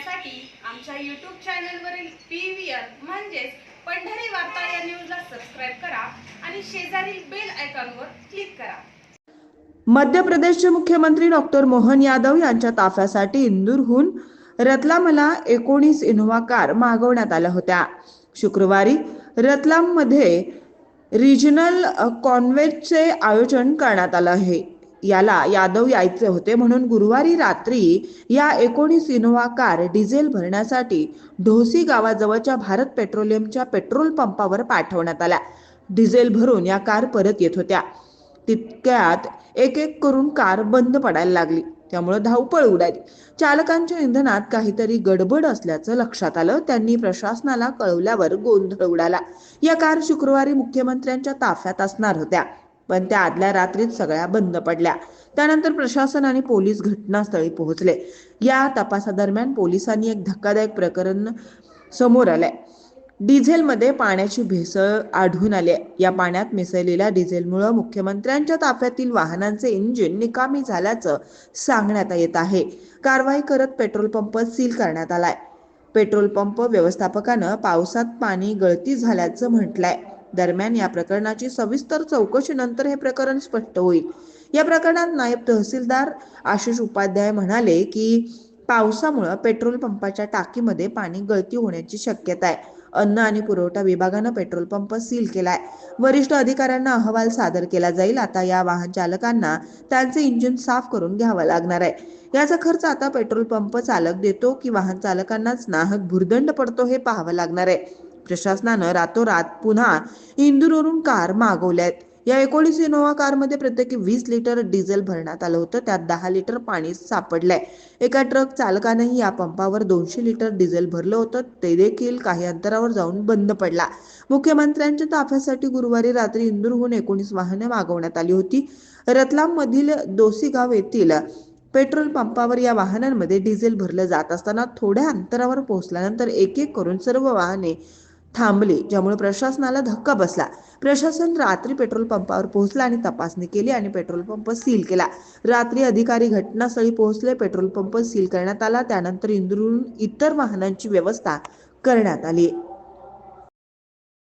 पाहण्यासाठी आमच्या यूट्यूब चॅनलवरील पी व्ही आर म्हणजेच पंढरी वार्ता या न्यूजला सबस्क्राईब करा आणि शेजारील बेल आयकॉनवर क्लिक करा. मध्य प्रदेशचे मुख्यमंत्री डॉक्टर मोहन यादव यांच्या ताफ्यासाठी इंदूरहून रतलामला एकोणीस इनोव्हा कार मागवण्यात आल्या होत्या. शुक्रवारी रतलाममध्ये रिजनल अ, कॉन्व्हेजचे आयोजन करण्यात आलं आहे. याला यादव यायचे होते म्हणून गुरुवारी रात्री या एकोणीस इनोवा कार डिझेल भरण्यासाठी ढोसी गावाजवळच्या भारत पेट्रोलियमच्या पेट्रोल पंपावर पाठवण्यात आल्या. डिझेल भरून या कार परत येत होत्या. तितक्यात एक एक करून कार बंद पडायला लागली. त्यामुळे धावपळ उडाली. चालकांच्या इंधनात काहीतरी गडबड असल्याचं लक्षात आलं. त्यांनी प्रशासनाला कळवल्यावर गोंधळ उडाला. या कार शुक्रवारी मुख्यमंत्र्यांच्या ताफ्यात असणार होत्या. पण त्या आदल्या रात्रीत सगळ्या बंद पडल्या. त्यानंतर प्रशासन आणि पोलीस घटनास्थळी पोहोचले. या तपासादरम्यान पोलिसांनी एक धक्कादायक प्रकरण समोर आलंय. डिझेलमध्ये पाण्याची भेसळ आढळून आली आहे. या पाण्यात मिसळलेल्या डिझेलमुळं मुख्यमंत्र्यांच्या ताफ्यातील वाहनांचे इंजिन निकामी झाल्याचं सांगण्यात येत आहे. कारवाई करत पेट्रोल पंप सील करण्यात आलाय. पेट्रोल पंप व्यवस्थापकानं पावसात पाणी गळती झाल्याचं म्हटलंय. दरम्यान या प्रकरणाची सविस्तर चौकशीनंतर हे प्रकरण स्पष्ट होईल. या प्रकरणात नायब तहसीलदार आशिष उपाध्याय म्हणाले की पावसामुळं पेट्रोल पंपाच्या टाकीमध्ये पाणी गळती होण्याची शक्यता आहे. अन्न आणि पुरवठा विभागानं पेट्रोल पंप सील केलाय. वरिष्ठ अधिकाऱ्यांना अहवाल सादर केला जाईल. आता या वाहन चालकांना त्यांचे इंजिन साफ करून घ्यावं लागणार आहे. याचा खर्च आता पेट्रोल पंप चालक देतो की वाहन चालकांनाच नाहक भुर्दंड पडतो हे पाहावं लागणार आहे. प्रशासनानं रातोरात पुन्हा इंदूरवरून कार मागवल्यात. या एकोणीस इनोव्हा कारमध्ये प्रत्येकी वीस लिटर डिझेल भरण्यात आलं होतं. त्यात दहा लिटर पाणी सापडलंय. एका ट्रक चालकानंही या पंपावर दोनशे लिटर डिझेल भरलं होतं. ते देखील काही अंतरावर जाऊन बंद पडला. मुख्यमंत्र्यांच्या ताफ्यासाठी गुरुवारी रात्री इंदूरहून एकोणीस वाहने मागवण्यात आली होती. रतलाम मधील दोसीगाव येथील पेट्रोल पंपावर या वाहनांमध्ये डिझेल भरलं जात असताना थोड्या अंतरावर पोहोचल्यानंतर एक एक करून सर्व वाहने थांबली ज्यामुळे प्रशासनाला धक्का बसला. प्रशासन रात्री पेट्रोल पंपावर पोहोचला आणि तपासणी केली आणि पेट्रोल पंप सील केला. रात्री अधिकारी घटनास्थळी पोहोचले पेट्रोल पंप सील करण्यात आला त्यानंतर इंदूरहून इतर वाहनांची व्यवस्था करण्यात आली.